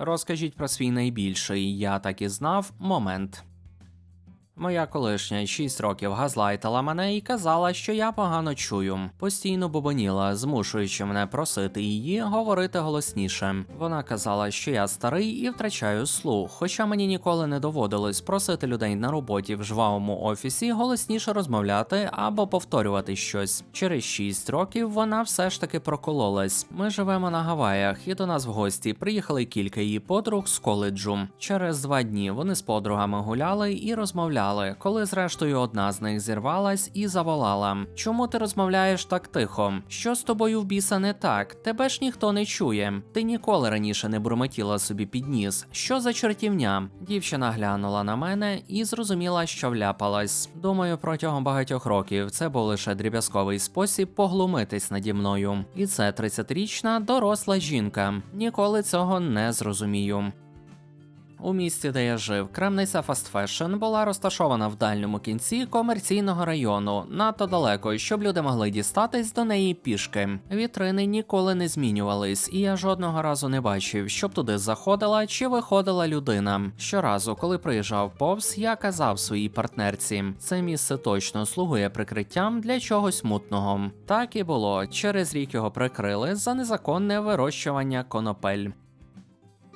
Розкажіть про свій найбільший, я так і знав, момент. Моя колишня 6 років газлайтала мене і казала, що я погано чую. Постійно бубоніла, змушуючи мене просити її говорити голосніше. Вона казала, що я старий і втрачаю слух, хоча мені ніколи не доводилось просити людей на роботі в жвавому офісі голосніше розмовляти або повторювати щось. Через 6 років вона все ж таки прокололась. Ми живемо на Гаваях, і до нас в гості приїхали кілька її подруг з коледжу. Через два дні вони з подругами гуляли і розмовляли, коли зрештою одна з них зірвалась і заволала: Чому ти розмовляєш так тихо? Що з тобою в біса не так? Тебе ж ніхто не чує. Ти ніколи раніше не бурмотіла собі під ніс. Що за чортівня? Дівчина глянула на мене і зрозуміла, що вляпалась. Думаю, протягом багатьох років це був лише дріб'язковий спосіб поглумитись наді мною. І це 30-річна доросла жінка. Ніколи цього не зрозумію. У місті, де я жив, крамниця Fast Fashion була розташована в дальньому кінці комерційного району, надто далеко, щоб люди могли дістатись до неї пішки. Вітрини ніколи не змінювались, і я жодного разу не бачив, щоб туди заходила чи виходила людина. Щоразу, коли приїжджав повз, я казав своїй партнерці: це місце точно слугує прикриттям для чогось мутного. Так і було. Через рік його прикрили за незаконне вирощування конопель.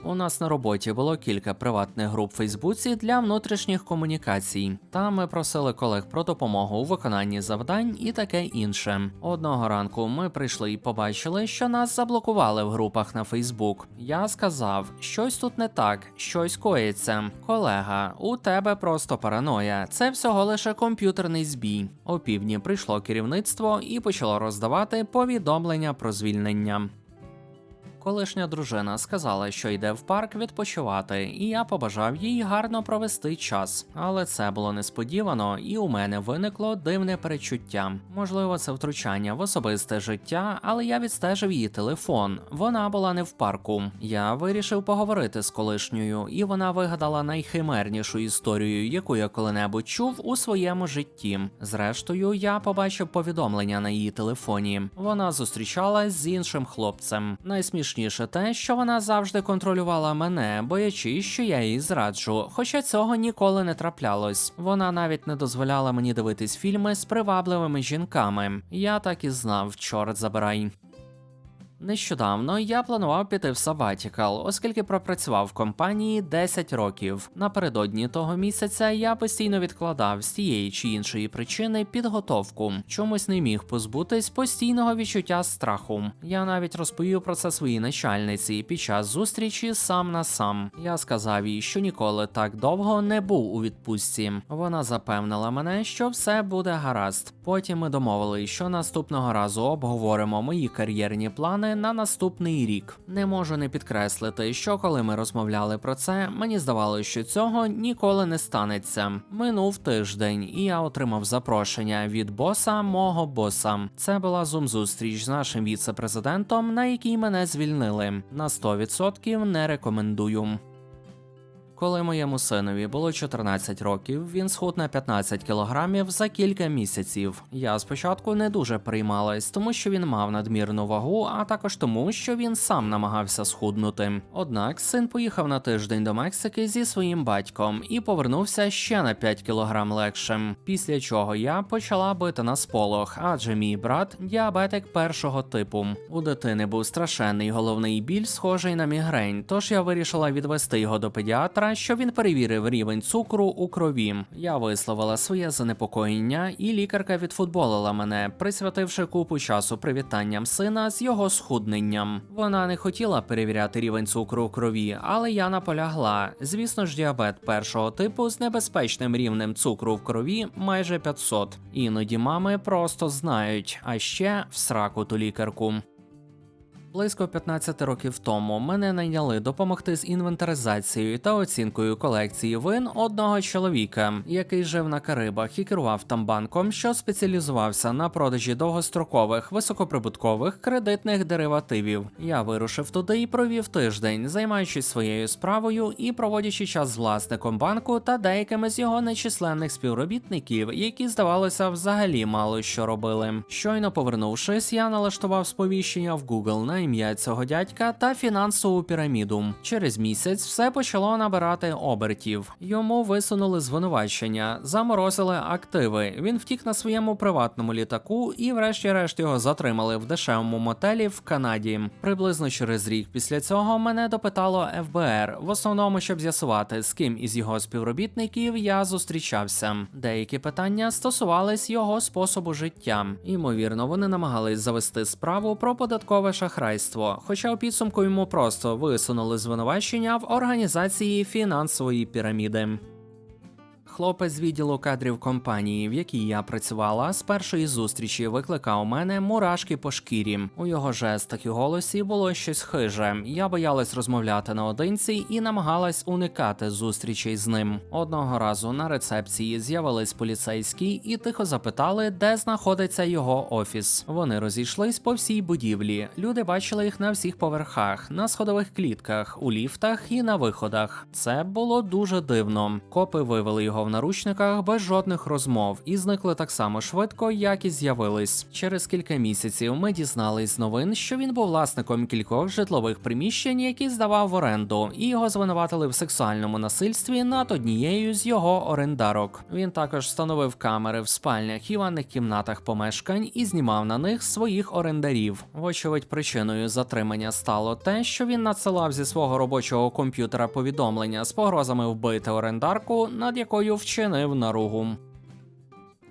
У нас на роботі було кілька приватних груп в Фейсбуці для внутрішніх комунікацій. Там ми просили колег про допомогу у виконанні завдань і таке інше. Одного ранку ми прийшли і побачили, що нас заблокували в групах на Фейсбук. Я сказав, щось тут не так, щось коїться. Колега, у тебе просто параноя. Це всього лише комп'ютерний збій. О півдні прийшло керівництво і почало роздавати повідомлення про звільнення. Колишня дружина сказала, що йде в парк відпочивати, і я побажав їй гарно провести час. Але це було несподівано, і у мене виникло дивне перечуття. Можливо, це втручання в особисте життя, але я відстежив її телефон. Вона була не в парку. Я вирішив поговорити з колишньою, і вона вигадала найхимернішу історію, яку я коли-небудь чув у своєму житті. Зрештою, я побачив повідомлення на її телефоні. Вона зустрічалась з іншим хлопцем. Найсмішніше те, що вона завжди контролювала мене, боячись, що я її зраджу. Хоча цього ніколи не траплялось. Вона навіть не дозволяла мені дивитись фільми з привабливими жінками. Я так і знав, чорт забирай. Нещодавно я планував піти в Sabbatical, оскільки пропрацював в компанії 10 років. Напередодні того місяця я постійно відкладав з тієї чи іншої причини підготовку. Чомусь не міг позбутись постійного відчуття страху. Я навіть розповів про це своїй начальниці під час зустрічі сам на сам. Я сказав їй, що ніколи так довго не був у відпустці. Вона запевнила мене, що все буде гаразд. Потім ми домовились, що наступного разу обговоримо мої кар'єрні плани на наступний рік. Не можу не підкреслити, що коли ми розмовляли про це, мені здавалося, що цього ніколи не станеться. Минув тиждень, і я отримав запрошення від боса мого боса. Це була зум-зустріч з нашим віце-президентом, на якій мене звільнили. На 100% не рекомендую. Коли моєму синові було 14 років, він схуд на 15 кілограмів за кілька місяців. Я спочатку не дуже приймалась, тому що він мав надмірну вагу, а також тому, що він сам намагався схуднути. Однак син поїхав на тиждень до Мексики зі своїм батьком і повернувся ще на 5 кілограм легшим. Після чого я почала бити на сполох, адже мій брат діабетик першого типу. У дитини був страшенний головний біль, схожий на мігрень. Тож я вирішила відвести його до педіатра, щоб він перевірив рівень цукру у крові. Я висловила своє занепокоєння, і лікарка відфутболила мене, присвятивши купу часу привітанням сина з його схудненням. Вона не хотіла перевіряти рівень цукру у крові, але я наполягла. Звісно ж, діабет першого типу з небезпечним рівнем цукру в крові майже 500. Іноді мами просто знають, а ще в сраку ту лікарку. Близько 15 років тому мене найняли допомогти з інвентаризацією та оцінкою колекції вин одного чоловіка, який жив на Карибах і керував там банком, що спеціалізувався на продажі довгострокових високоприбуткових кредитних деривативів. Я вирушив туди і провів тиждень, займаючись своєю справою і проводячи час з власником банку та деякими з його нечисленних співробітників, які здавалося взагалі мало що робили. Щойно повернувшись, я налаштував сповіщення в Google на ім'я цього дядька та фінансову піраміду. Через місяць все почало набирати обертів. Йому висунули звинувачення, заморозили активи. Він втік на своєму приватному літаку і, врешті-решт, його затримали в дешевому мотелі в Канаді. Приблизно через рік після цього мене допитало ФБР, в основному, щоб з'ясувати, з ким із його співробітників я зустрічався. Деякі питання стосувались його способу життя. Ймовірно, вони намагались завести справу про податкове шахрайство, хоча у підсумку йому просто висунули звинувачення в організації фінансової піраміди. Хлопець відділу кадрів компанії, в якій я працювала, з першої зустрічі викликав мене мурашки по шкірі. У його жестах і голосі було щось хиже. Я боялась розмовляти наодинці і намагалась уникати зустрічей з ним. Одного разу на рецепції з'явились поліцейські і тихо запитали, де знаходиться його офіс. Вони розійшлись по всій будівлі. Люди бачили їх на всіх поверхах, на сходових клітках, у ліфтах і на виходах. Це було дуже дивно. Копи вивели його в наручниках без жодних розмов і зникли так само швидко, як і з'явились. Через кілька місяців ми дізнались з новин, що він був власником кількох житлових приміщень, які здавав в оренду, і його звинуватили в сексуальному насильстві над однією з його орендарок. Він також встановив камери в спальнях і ванних кімнатах помешкань і знімав на них своїх орендарів. Вочевидь, причиною затримання стало те, що він надсилав зі свого робочого комп'ютера повідомлення з погрозами вбити орендарку, над якою вчинив наругу.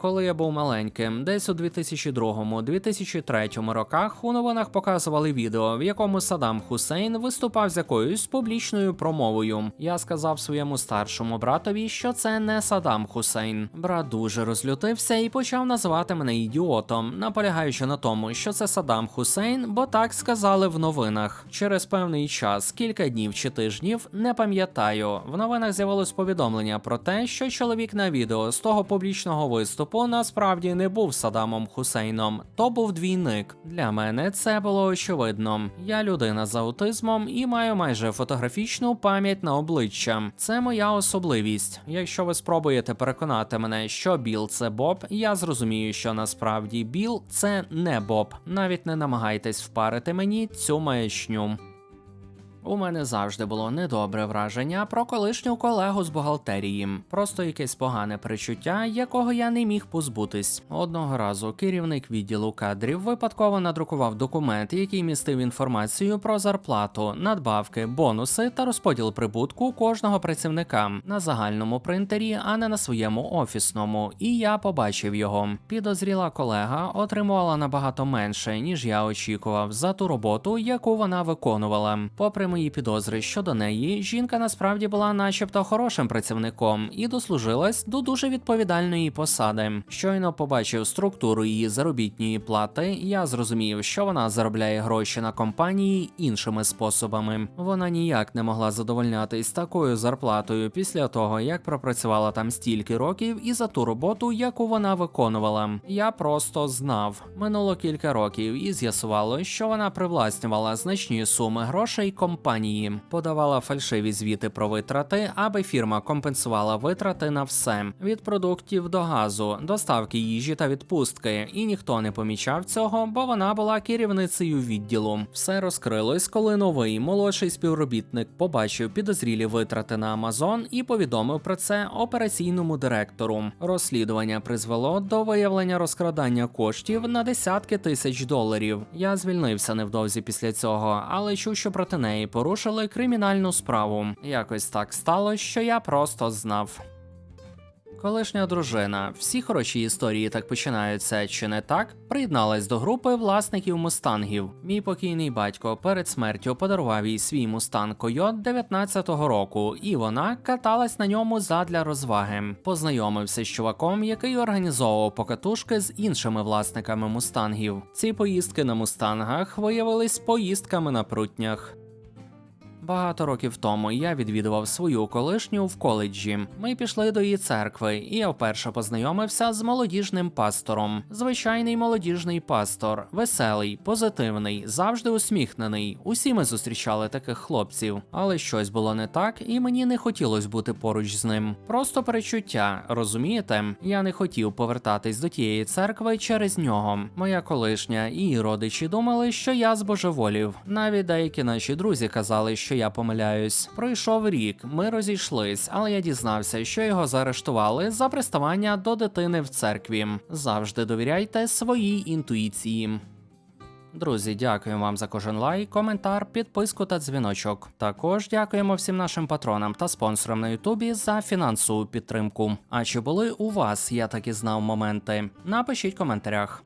Коли я був маленьким, десь у 2002-2003 роках у новинах показували відео, в якому Саддам Хусейн виступав з якоюсь публічною промовою. Я сказав своєму старшому братові, що це не Саддам Хусейн. Брат дуже розлютився і почав називати мене ідіотом, наполягаючи на тому, що це Саддам Хусейн, бо так сказали в новинах. Через певний час, кілька днів чи тижнів, не пам'ятаю. В новинах з'явилось повідомлення про те, що чоловік на відео з того публічного виступу насправді не був Садамом Хусейном, то був двійник. Для мене це було очевидно. Я людина з аутизмом і маю майже фотографічну пам'ять на обличчя. Це моя особливість. Якщо ви спробуєте переконати мене, що Біл це Боб, я зрозумію, що насправді Біл це не Боб. Навіть не намагайтесь впарити мені цю маячню. У мене завжди було недобре враження про колишню колегу з бухгалтерії, просто якесь погане причуття, якого я не міг позбутись. Одного разу керівник відділу кадрів випадково надрукував документ, який містив інформацію про зарплату, надбавки, бонуси та розподіл прибутку кожного працівника на загальному принтері, а не на своєму офісному. І я побачив його. Підозріла колега отримувала набагато менше, ніж я очікував, за ту роботу, яку вона виконувала. Попри мої підозри щодо неї, жінка насправді була, начебто, хорошим працівником і дослужилась до дуже відповідальної посади. Щойно побачив структуру її заробітної плати, я зрозумів, що вона заробляє гроші на компанії іншими способами. Вона ніяк не могла задовольнятись такою зарплатою після того, як пропрацювала там стільки років і за ту роботу, яку вона виконувала. Я просто знав. Минуло кілька років і з'ясувало, що вона привласнювала значні суми грошей компанії, подавала фальшиві звіти про витрати, аби фірма компенсувала витрати на все від продуктів до газу, доставки їжі та відпустки. І ніхто не помічав цього, бо вона була керівницею відділу. Все розкрилось, коли новий молодший співробітник побачив підозрілі витрати на Амазон і повідомив про це операційному директору. Розслідування призвело до виявлення розкрадання коштів на десятки тисяч доларів. Я звільнився невдовзі після цього, але чув, що проти неї порушили кримінальну справу. Якось так стало, що я просто знав. Колишня дружина, всі хороші історії так починаються, чи не так? Приєдналась до групи власників мустангів. Мій покійний батько перед смертю подарував їй свій мустанг Койот 19-го року, і вона каталась на ньому задля розваги. Познайомився з чуваком, який організовував покатушки з іншими власниками мустангів. Ці поїздки на мустангах виявились поїздками на прутнях. Багато років тому я відвідував свою колишню в коледжі. Ми пішли до її церкви, і я вперше познайомився з молодіжним пастором. Звичайний молодіжний пастор, веселий, позитивний, завжди усміхнений. Усі ми зустрічали таких хлопців, але щось було не так, і мені не хотілося бути поруч з ним. Просто перечуття, розумієте? Я не хотів повертатись до тієї церкви через нього. Моя колишня і її родичі думали, що я збожеволів. Навіть деякі наші друзі казали, що я помиляюсь. Пройшов рік, ми розійшлись, але я дізнався, що його заарештували за приставання до дитини в церкві. Завжди довіряйте своїй інтуїції. Друзі, дякуємо вам за кожен лайк, коментар, підписку та дзвіночок. Також дякуємо всім нашим патронам та спонсорам на Ютубі за фінансову підтримку. А чи були у вас, я так і знав, моменти? Напишіть в коментарях.